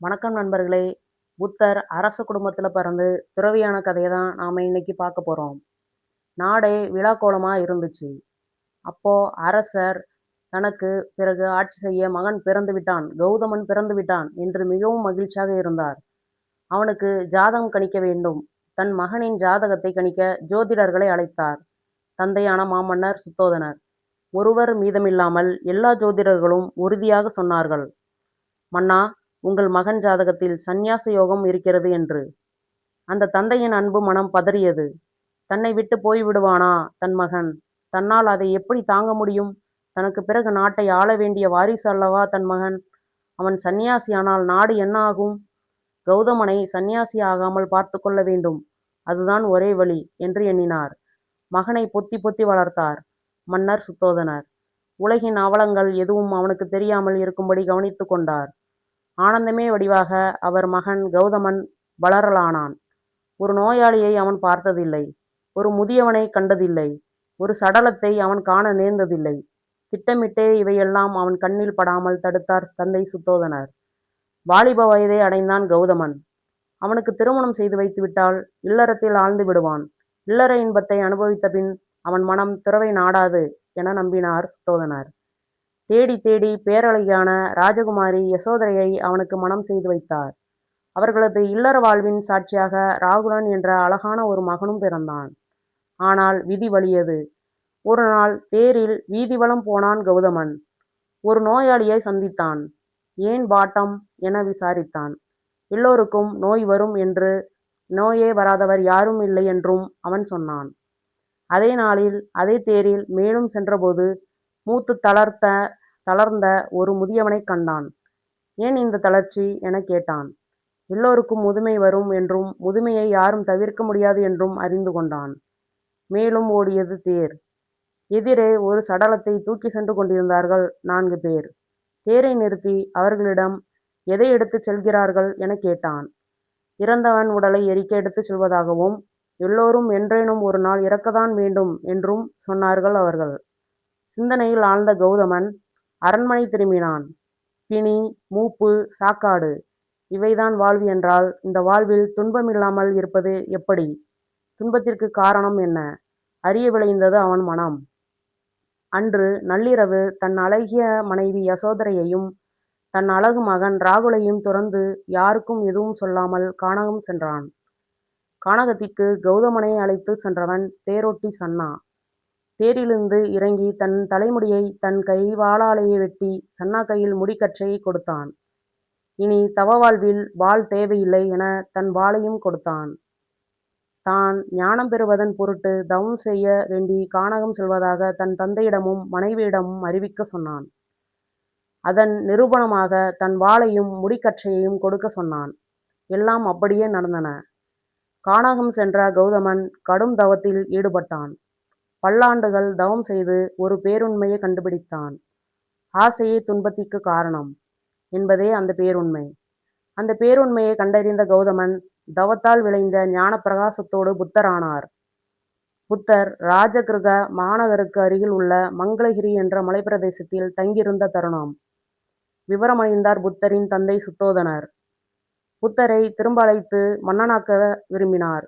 வணக்கம் நண்பர்களே. புத்தர் அரச குடும்பத்தில் பிறந்து துறவியான கதையை தான் நாம் இன்னைக்கு பார்க்க போகிறோம் நாடே விழாக்கோலமாக இருந்துச்சு. அப்போது அரசர் தனக்கு பிறகு ஆட்சி செய்ய மகன் பிறந்து விட்டான் கௌதமன் பிறந்து விட்டான் என்று மிகவும் மகிழ்ச்சியாக இருந்தார். அவனுக்கு ஜாதகம் கணிக்க வேண்டும். தன் மகனின் ஜாதகத்தை கணிக்க ஜோதிடர்களை அழைத்தார். தந்தையான மாமன்னர் சுத்தோதனர். ஒருவர் மீதமில்லாமல் எல்லா ஜோதிடர்களும் உறுதியாக சொன்னார்கள். மன்னா உங்கள் மகன் ஜாதகத்தில் சந்நியாச யோகம் இருக்கிறது என்று. அந்த தந்தையின் அன்பு மனம் பதறியது. தன்னை விட்டு போய்விடுவானா தன் மகன்? தன்னால் அதை எப்படி தாங்க முடியும்? தனக்கு பிறகு நாட்டை ஆள வேண்டிய வாரிசு அல்லவா தன் மகன்? அவன் சந்நியாசியானால் நாடு என்ன ஆகும்? கௌதமனை சந்நியாசி ஆகாமல் பார்த்து கொள்ள வேண்டும். அதுதான் ஒரே வழி என்று எண்ணினார். மகனை பொத்தி பொத்தி வளர்த்தார். மன்னர் சுத்தோதனர். உலகின் அவலங்கள் எதுவும் அவனுக்கு தெரியாமல் இருக்கும்படி கவனித்து கொண்டார். ஆனந்தமே வடிவாக அவர் மகன் கௌதமன் வளரலானான். ஒரு நோயாளியை அவன் பார்த்ததில்லை. ஒரு முதியவனை கண்டதில்லை. ஒரு சடலத்தை அவன் காண நேர்ந்ததில்லை. திட்டமிட்டே இவையெல்லாம் அவன் கண்ணில் படாமல் தடுத்தார் தந்தை சுத்தோதனர். வாலிப வயதை அடைந்தான் கௌதமன். அவனுக்கு திருமணம் செய்து வைத்துவிட்டால் இல்லறத்தில் ஆழ்ந்து விடுவான். இல்லற இன்பத்தை அனுபவித்த பின் அவன் மனம் துறவை நாடாது என நம்பினார் சுத்தோதனர். தேடி தேடி பேரழகியான ராஜகுமாரி யசோதரையை அவனுக்கு மனம் செய்து வைத்தார். அவர்களது இல்லற வாழ்வின் சாட்சியாக ராகுலன் என்ற அழகான ஒரு மகனும் பிறந்தான். ஆனால் விதி வலியது. ஒரு நாள் தேரில் வீதிவலம் போனான் கௌதமன். ஒரு நோயாளியை சந்தித்தான். ஏன் பாட்டம்? என விசாரித்தான். எல்லோருக்கும் நோய் வரும் என்று நோயே வராதவர் யாரும் இல்லை என்றும் அவன் சொன்னான். அதே நாளில் அதே தேரில் மேலும் சென்றபோது மூத்து தளர்த்த தளர்ந்த ஒரு முதியவனை கண்டான். ஏன் இந்த தளர்ச்சி? என கேட்டான். எல்லோருக்கும் முதுமை வரும் என்றும் முதுமையை யாரும் தவிர்க்க முடியாது என்றும் அறிந்து கொண்டான். மேலும் ஓடியது தேர். எதிரே ஒரு சடலத்தை தூக்கி சென்று கொண்டிருந்தார்கள் நான்கு பேர். தேரை நிறுத்தி அவர்களிடம் எதை எடுத்துச் செல்கிறார்கள்? என கேட்டான். இறந்தவன் உடலை எரிக்க எடுத்துச் செல்வதாகவும் எல்லோரும் என்றேனும் ஒரு நாள் இறக்கத்தான் வேண்டும் என்றும் சொன்னார்கள் அவர்கள். சிந்தனையில் ஆழ்ந்த கௌதமன் அரண்மனை திரும்பினான். பிணி மூப்பு சாக்காடு இவைதான் வாழ்வு என்றால் இந்த வாழ்வில் துன்பமில்லாமல் இருப்பது எப்படி? துன்பத்திற்கு காரணம் என்ன? அறிய விளைந்தது அவன் மனம். அன்று நள்ளிரவு தன் அழகிய மனைவி யசோதரையையும் தன் அழகு மகன் ராகுலையும் துறந்து யாருக்கும் எதுவும் சொல்லாமல் கானகம் சென்றான். கானகத்திற்கு கௌதமனை அழைத்து சென்றவன் தேரோட்டி சன்னா. தேரிலிருந்து இறங்கி தன் தலைமுடியை தன் கைவாளாலேயே வெட்டி சன்னா கையில் முடிக்கற்றையை கொடுத்தான். இனி தவ வாழ்வில் வாள் தேவையில்லை என தன் வாளையும் கொடுத்தான். தான் ஞானம் பெறுவதன் பொருட்டு தவம் செய்ய வேண்டி கானகம் செல்வதாக தன் தந்தையிடமும் மனைவியிடமும் அறிவிக்க சொன்னான். அதன் நிரூபணமாக தன் வாளையும் முடிக்கற்றையையும் கொடுக்க சொன்னான். எல்லாம் அப்படியே நடந்தன. கானகம் சென்ற கௌதமன் கடும் தவத்தில் ஈடுபட்டான். பல்லாண்டுகள் தவம் செய்து ஒரு பேருண்மையை கண்டுபிடித்தான். ஆசையே துன்பத்திற்கு காரணம் என்பதே அந்த பேருண்மை. அந்த பேருண்மையை கண்டறிந்த கௌதமன் தவத்தால் விளைந்த ஞான பிரகாசத்தோடு புத்தரானார். புத்தர் ராஜகிருக மாநகருக்கு அருகில் உள்ள மங்களகிரி என்ற மலைப்பிரதேசத்தில் தங்கியிருந்த தருணம். விவரமடைந்தார் புத்தரின் தந்தை சுத்தோதனர். புத்தரை திரும்ப அழைத்து மன்னனாக்க விரும்பினார்.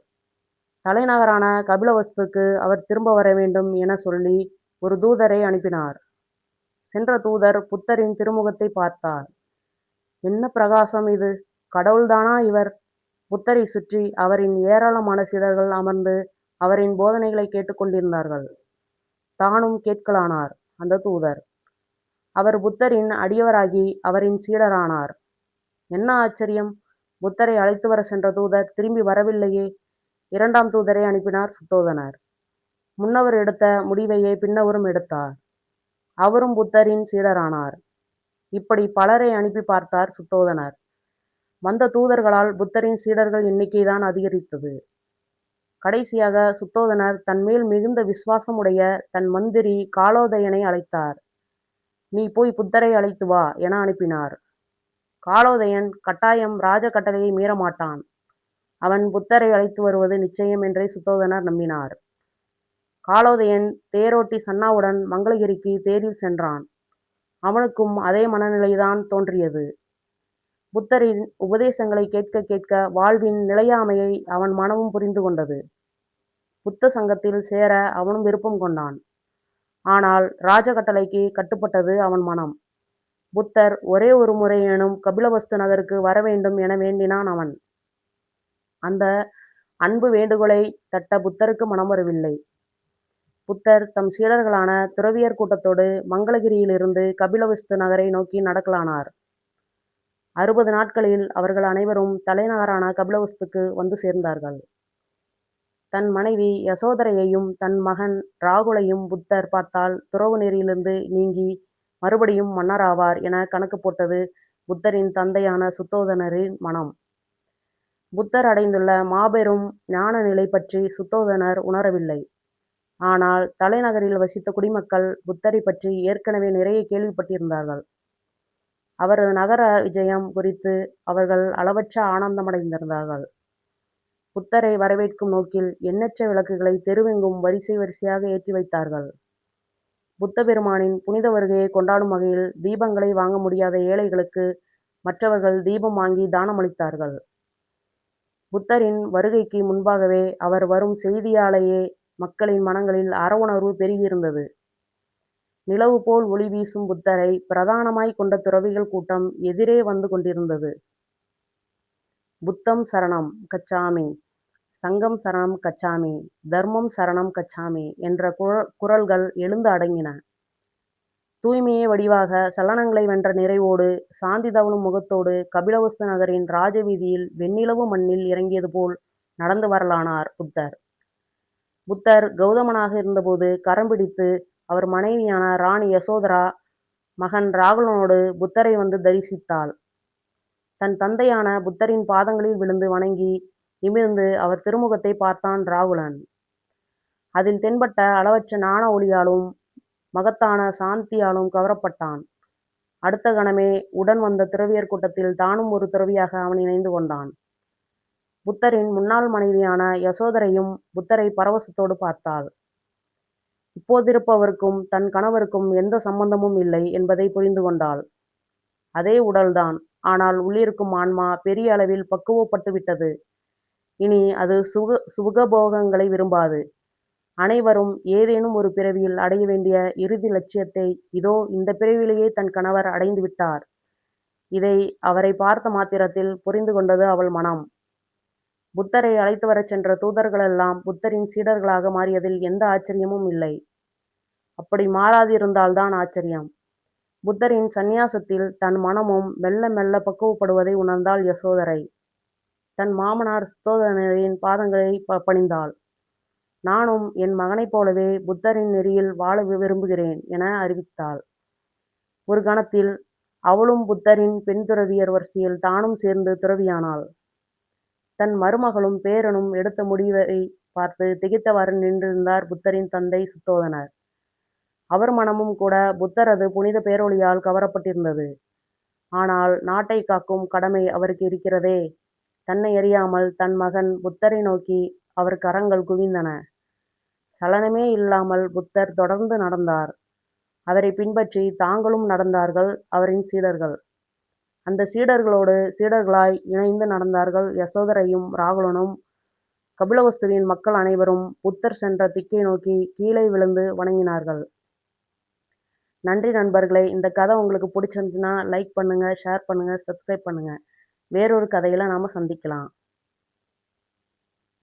தலைநகரான கபிலவஸ்துக்கு அவர் திரும்ப வர வேண்டும் என சொல்லி ஒரு தூதரை அனுப்பினார். சென்ற தூதர் புத்தரின் திருமுகத்தை பார்த்தார். என்ன பிரகாசம் இது? கடவுள்தானா இவர்? புத்தரை சுற்றி அவரின் ஏராளமான சீடர்கள் அமர்ந்து அவரின் போதனைகளை கேட்டுக்கொண்டிருந்தார்கள் தானும் கேட்கலானார் அந்த தூதர். அவர் புத்தரின் அடியவராகி அவரின் சீடரானார். என்ன ஆச்சரியம்? புத்தரை அழைத்து வர சென்ற தூதர் திரும்பி வரவில்லையே. இரண்டாம் தூதரை அனுப்பினார் சுத்தோதனர். முன்னவர் எடுத்த முடிவையே பின்னவரும் எடுத்தார். அவரும் புத்தரின் சீடரானார். இப்படி பலரை அனுப்பி பார்த்தார் சுத்தோதனர். வந்த தூதர்களால் புத்தரின் சீடர்கள் எண்ணிக்கைதான் அதிகரித்தது. கடைசியாக சுத்தோதனர் தன்மேல் மிகுந்த விசுவாசமுடைய தன் மந்திரி காலோதயனை அழைத்தார். நீ போய் புத்தரை அழைத்து வா என அனுப்பினார். காலோதயன் கட்டாயம் ராஜ கட்டளையை மீறமாட்டான். அவன் புத்தரை அழைத்து வருவது நிச்சயம் என்றே சுத்தோதனர் நம்பினார். காலோதயன் தேரோட்டி சன்னாவுடன் மங்களகிரிக்கு தேரில் சென்றான். அவனுக்கும் அதே மனநிலைதான் தோன்றியது. புத்தரின் உபதேசங்களை கேட்க கேட்க வாழ்வின் நிலையாமையை அவன் மனமும் புரிந்து கொண்டது. புத்த சங்கத்தில் சேர அவனும் விருப்பம் கொண்டான். ஆனால் ராஜகட்டளைக்கு கட்டுப்பட்டது அவன் மனம். புத்தர் ஒரே ஒரு முறையேனும் கபிலவஸ்து நகருக்கு வர வேண்டும் என வேண்டினான் அவன். அந்த அன்பு வேண்டுகோளை தட்ட புத்தருக்கு மனம் வரவில்லை புத்தர் தம் சீடர்களான துறவியர் கூட்டத்தோடு மங்களகிரியிலிருந்து கபிலவஸ்து நகரை நோக்கி நடக்கலானார். அறுபது நாட்களில் அவர்கள் அனைவரும் தலைநகரான கபிலவஸ்துக்கு வந்து சேர்ந்தார்கள். தன் மனைவி யசோதரையையும் தன் மகன் ராகுலையும் புத்தர் பார்த்தால் துறவு நெறியிலிருந்து நீங்கி மறுபடியும் மன்னராவார் என கணக்கு போட்டது புத்தரின் தந்தையான சுத்தோதனரின் மனம். புத்தர் அடைந்துள்ள மாபெரும் ஞான நிலை பற்றி சுத்தோதனர் உணரவில்லை. ஆனால் தலைநகரில் வசித்த குடிமக்கள் புத்தரை பற்றி ஏற்கனவே நிறைய கேள்விப்பட்டிருந்தார்கள். அவரது நகர விஜயம் குறித்து அவர்கள் அளவற்ற ஆனந்தமடைந்திருந்தார்கள். புத்தரை வரவேற்கும் நோக்கில் எண்ணற்ற விளக்குகளை தெருவெங்கும் வரிசை வரிசையாக ஏற்றி வைத்தார்கள். புத்த பெருமானின் புனித வருகையை கொண்டாடும் வகையில் தீபங்களை வாங்க முடியாத ஏழைகளுக்கு மற்றவர்கள் தீபம் வாங்கி தானமளித்தார்கள். புத்தரின் வருகைக்கு முன்பாகவே அவர் வரும் செய்தியாலேயே மக்களின் மனங்களில் அறவுணர்வு பெருகியிருந்தது. நிலவு போல் ஒளி வீசும் புத்தரை பிரதானமாய் கொண்ட துறவிகள் கூட்டம் எதிரே வந்து கொண்டிருந்தது. புத்தம் சரணம் கச்சாமி சங்கம் சரணம் கச்சாமி தர்மம் சரணம் கச்சாமி என்ற குரல்கள் எழுந்து அடங்கின. தூய்மையே வடிவாக சலனங்களை வென்ற நிறைவோடு சாந்தி தவழும் முகத்தோடு கபிலவஸ்து நகரின் ராஜவீதியில் வெண்ணிலவு மண்ணில் இறங்கியது போல் நடந்து வரலானார் புத்தர். புத்தர் கௌதமனாக இருந்தபோது கரம் பிடித்து அவர் மனைவியான ராணி யசோதரா மகன் ராகுலனோடு புத்தரை வந்து தரிசித்தாள். தன் தந்தையான புத்தரின் பாதங்களில் விழுந்து வணங்கி நிமிர்ந்து அவர் திருமுகத்தை பார்த்தான் ராகுலன். அதில் தென்பட்ட அளவற்ற ஞான ஒளியாலும் மகத்தான சாந்தியாலும் கவரப்பட்டான். அடுத்த கணமே உடன் வந்த துறவியர் கூட்டத்தில் தானும் ஒரு துறவியாக அவன் இணைந்து கொண்டான். புத்தரின் முன்னாள் மனைவியான யசோதரையும் புத்தரை பரவசத்தோடு பார்த்தாள். இப்போதிருப்பவருக்கும் தன் கணவருக்கும் எந்த சம்பந்தமும் இல்லை என்பதை புரிந்து கொண்டாள். அதே உடல்தான். ஆனால் உள்ளிருக்கும் ஆன்மா பெரிய அளவில் பக்குவப்பட்டு விட்டது இனி அது சுக சுகபோகங்களை விரும்பாது. அனைவரும் ஏதேனும் ஒரு பிறவியில் அடைய வேண்டிய இறுதி லட்சியத்தை இதோ இந்த பிறவிலேயே தன் கணவர் அடைந்து விட்டார். இதை அவரை பார்த்த மாத்திரத்தில் புரிந்து கொண்டது அவள் மனம். புத்தரை அழைத்து வரச் சென்ற தூதர்களெல்லாம் புத்தரின் சீடர்களாக மாறியதில் எந்த ஆச்சரியமும் இல்லை. அப்படி மாறாதிருந்தால்தான் ஆச்சரியம். புத்தரின் சந்நியாசத்தில் தன் மனமும் மெல்ல மெல்ல பக்குவப்படுவதை உணர்ந்தாள் யசோதரை. தன் மாமனார் சுத்தோதனரின் பாதங்களை பணிந்தாள். நானும் என் மகனைப் போலவே புத்தரின் நெறியில் வாழ விரும்புகிறேன் என அறிவித்தாள். ஒரு கணத்தில் அவளும் புத்தரின் பெண் துறவியர் வரிசையில் தானும் சேர்ந்து துறவியானாள். தன் மருமகளும் பேரனும் எடுத்த முடிவை பார்த்து திகைத்தவாறு நின்றிருந்தார் புத்தரின் தந்தை சுத்தோதனர். அவர் மனமும் கூட புத்தரது புனித பேரொழியால் கவரப்பட்டிருந்தது. ஆனால் நாட்டை காக்கும் கடமை அவருக்கு இருக்கிறதே. தன்னை அறியாமல் தன் மகன் புத்தரை நோக்கி அவர் கரங்கள் குவிந்தன. சலனமே இல்லாமல் புத்தர் தொடர்ந்து நடந்தார். அவரை பின்பற்றி தாங்களும் நடந்தார்கள் அவரின் சீடர்கள். அந்த சீடர்களோடு சீடர்களாய் இணைந்து நடந்தார்கள் யசோதரையும் ராகுலனும். கபிலவஸ்துவின் மக்கள் அனைவரும் புத்தர் சென்ற திக்கை நோக்கி கீழே விழுந்து வணங்கினார்கள். நன்றி நண்பர்களே இந்த கதை உங்களுக்கு பிடிச்சிருந்துச்சுன்னா லைக் பண்ணுங்கள் ஷேர் பண்ணுங்கள் சப்ஸ்கிரைப் பண்ணுங்கள் வேறொரு கதையில் நாம் சந்திக்கலாம்.